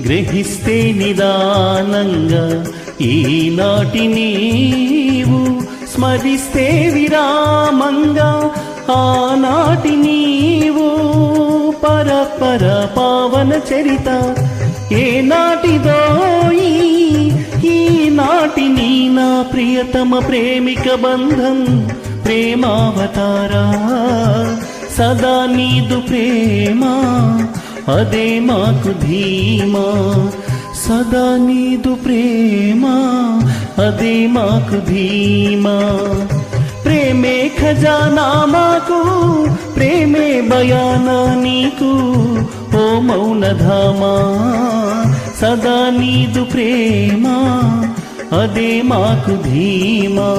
గ్రహిస్తే నిదానంగా ఈనాటి నీవు స్మరిస్తే విరామంగా ఆనాటి నీవు పరపర పావన చరిత ఏనాటిదో ఈనాటి నీ నా ప్రియతమ ప్రేమిక బంధం ప్రేమావతారా సదా నీదు ప్రేమా. అదే మాకు ధీమా సదా నీదు ప్రేమ అదే మాకు ధీమా. ప్రేమే ఖజానా మాకు ప్రేమే బయానా నీకు ఓ మౌనధామా సదా నీదు ప్రేమ అదే మాకు ధీమా.